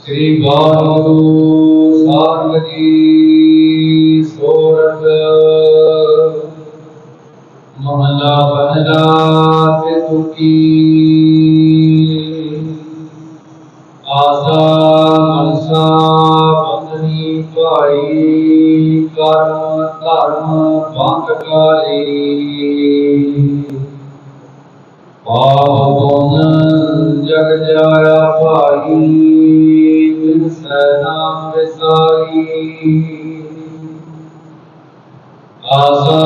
ਸ੍ਰੀ ਵਾਹਿਗੁਰੂ ਸਾਹਿਬ ਜੀ ਸੋਰਠ ਮਹਲਾ ਪਹਿਲਾ ਤੇ ਤੁਕੀ ਆਸਾ ਮਨਸਾ ਬੰਦਨੀ ਭਾਈ ਕਰਮ ਧਰਮ ਬੰਦ ਕਰੀ ਪਾਵਨ ਜਗ ਜਾਇਆ ਭਾਈ, ਬਿਨ ਸੈਨਾ ਵਿਸਾਰੀ। ਆਸਾ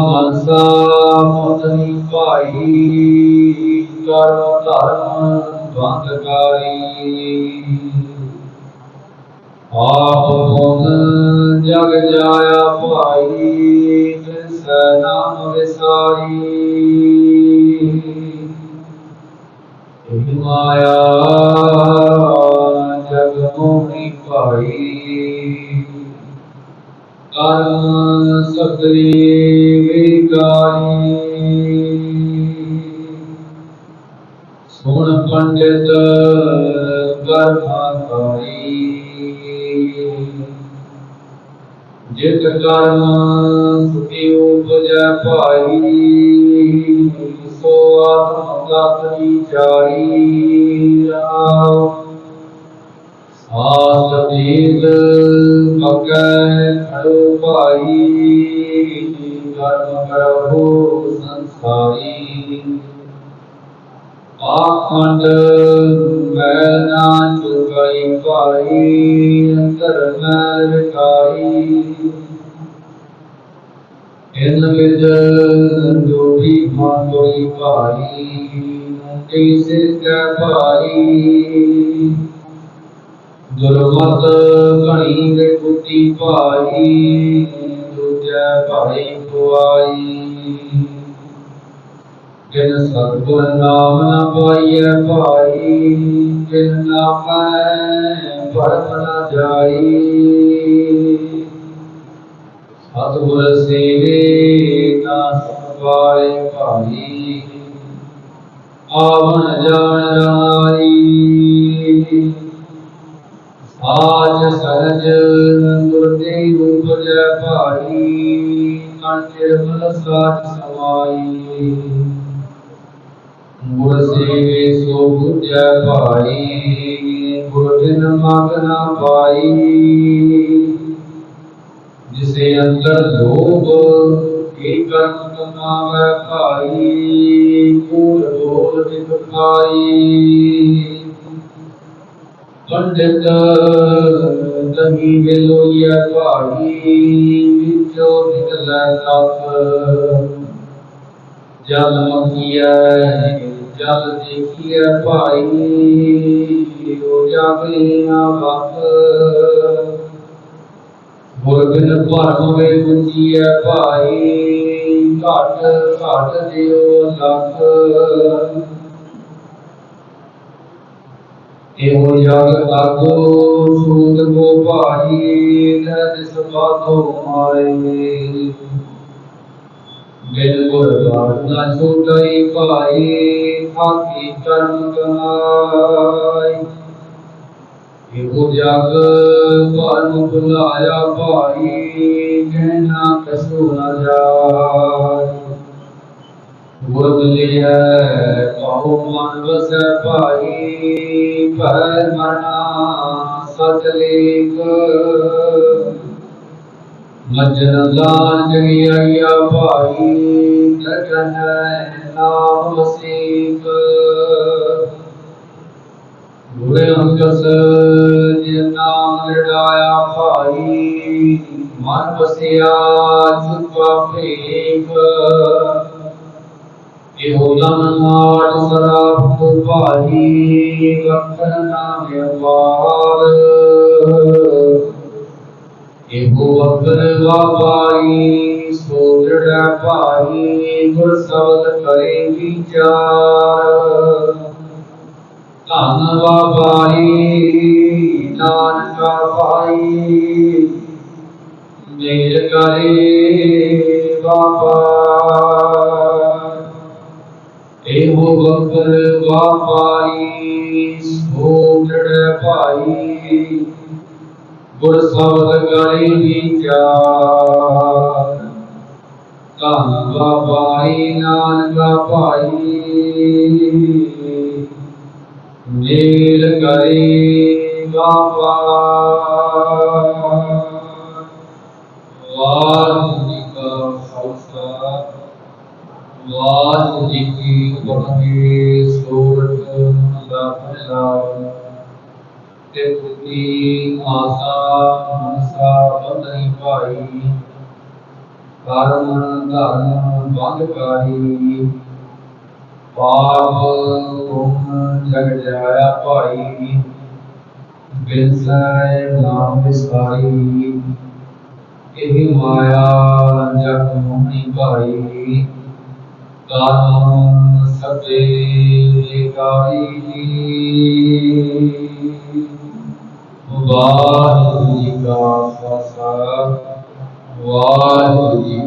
ਮਨਸਾ ਮਦਨੀ ਭਾਈ ਕਰਮ ਧਰਮ ਬੰਦਕਾਰੀ ਆਪ ਗੁਣ ਜਗ ਜਾਇਆ ਭਾਈ ਤਿਸ ਨਾਮ ਵਿਸਾਰੀ। ਮਾਇਆ ਜਗ ਮੋਹੀ ਭਾਈ ਕਰਮ ਸਗਲੀ ਵਿਕਾਰੀ ਸੁਣ ਪੰਡਿਤ ਕਰਮਾਕਾਰੀ ਜਿਤ ਕਰਮ ਸੁਖੀ ਉਪਜੈ ਭਾਈ। ਸੋ ਆਤਮ ਤਤ ਵਿਚਾਰੀ ਰਾਮ। ਸਾਸ ਤੀਤ ਮਗੈ ਖੜੋ ਭਾਈ। ਕਰਮ ਕਰੋ ਸੰਸਾਰੀ। ਆਖੰਡ ਮੈਂ ਨਾ ਚੁਗਈ ਭਾਈ, ਅੰਤਰ ਮੈਂ ਰਖਾਈ ਇਨ ਵਿਦ ਜੋੜੀ ਮਾਤੋਈ ਭਾਈ ਮੁੰਡੀ ਸਿਰ ਕੈ ਭਾਈ ਦੁਰਮਤ ਘਣੀ ਦੇ ਕੁੱਤੀ ਭਾਈ ਦੂਜੈ ਭਾਈ ਖੁਆਈ ਜਿਨ ਸਤਿਗੁਰ ਨਾਮ ਨਾ ਪਾਈਐ ਭਾਈ ਜਿਨ ਨਾਮੈ ਭਰਮ ਨ ਜਾਈ ਸਤਿਗੁਰ ਸੇਵੇ ਸਵਾਏ ਭਾਈ, ਆਵਣ ਜਾਣ ਰਾਈ। ਸਾਜ ਸਰਜ ਗੁਰਦੇ ਉਪਜੈ ਭਾਈ ਕੰਠਿ ਮਲ ਸਾਜ ਸਮਾਈ। ਗੁਰ ਸੇਵੇ ਸੋ ਬੁਝੈ ਭਾਈ, ਗੁਰ ਬਿਨ ਮਗ ਨ ਪਾਈ। ਜਿਸੇ ਅੰਦਰ ਲੋਭ ਕੀ ਕਰਮ ਭਾਈ ਕੂੜ ਬੋਲ ਵਿਖ ਖਾਈ ਪੰਡਿਤ ਦਹੀ ਵੇਲੋਈਆ ਭਾਈ, ਵਿੱਚੋ ਨਿਕਲੈ ਤਪ। ਜਲ ਮਕੀਐ ਜਲ ਦੇਖੀਐ ਭਾਈ ਹੋ ਜਾਵੇ ਨਾ ਵਕ। ਗੁਰ ਬਿਨ ਭਰਮ ਵੇ ਗੁੰਜੀਐ ਭਾਈ। ਘਟ ਘਟ ਦਿਓ ਲਖ। ਇਹੋ ਜਗ ਲਾਗੋ ਸੂਦ ਕੋ ਭਾਈ ਨਦ ਸਬਾਤੋ ਮਾਏ ਬਿਨ ਗੁਰ ਬਾਤ ਨਾ ਛੁਟਈ ਭਾਈ ਥਾਕੀ ਕਰਮ ਕਮਾਈ। ਇਹੋ ਜਗ ਭਰਮ ਬੁਲਾਇਆ ਭਾਈ ਕਹਿਣਾ ਕਸੂ ਨਾ ਜਾਏ। ਗੁਰ ਮਿਲਿਆ ਕਹੋ ਮਨ ਵਸੈ ਭਾਈ ਭੈ ਮਨਾ ਸਚ ਲੇਖ ਮਜਨ ਦਾਨ ਜਗੀ ਆਇਆ ਭਾਈ ਲਗਨ ਨਾਮ ਵਸੀਕ ਗੁਰੇ ਅੰਕਸ ਜਿ ਨਾਮ ਲੜਾਇਆ ਭਾਈ ਇਹੋ ਜਨ ਮਾਟ ਸਰਾਪ ਭਾਈ ਵਖਰ ਨਾਮ ਅਪਾਰ ਇਹੋ ਵਖਰ ਵਾਪਾਈ ਸੋ ਦ੍ਰਿੜ ਭਾਈ, ਗੁਰ ਸ਼ਬਦ ਕਰੇ ਵਿਚਾਰ। ਧਨ ਵਾਪਾਈ ਨਾਨਕਾ ਭਾਈ ਮੇਰ ਕਰੇ ਵਾਪਾਰ ਇਹੋ ਬੱਕਰ ਵਾਪਾਈ ਸੋ ਭਾਈ ਗੁਰ ਸਬਦ ਗਾਈ ਵਿਚਾਰ ਧੰਨ ਬਾਬਾਈ ਨਾਨਕਾ ਭਾਈ ਮੇਲ ਕਰੀ ਬਾਬਾ ਵਾਹਿਗੁਰੂ ਜੀ ਕਾ ਖਾਲਸਾ ਵਾਹਿਗੁਰੂ ਜੀ ਕੀ ਫਤਿਹ। ਸੋਰਠ ਦਾ ਪਹਿਲਾ ਤੇ ਤੁਕੀ ਆਸਾ, ਮਨਸਾ ਬੰਦਨੀ ਭਾਈ। ਕਰਮ ਧਰਮ ਬੰਦ ਕਾਹੀ ਪਾਪ ਤੁਮ ਜਗ ਜਾਇਆ ਭਾਈ। ਬਿਨਸੈ ਨਾਮ ਵਿਸਾਈ ਇਹ ਮਾਇਆ ਜਗ ਮੋਹਣੀ ਭਾਈ। ਕਾਮ ਸਤੇ ਕਾਈ ਵਾਹਿਗੁਰੂ ਜੀ ਕਾ ਖਾਲਸਾ ਵਾਹਿਗੁਰੂ ਜੀ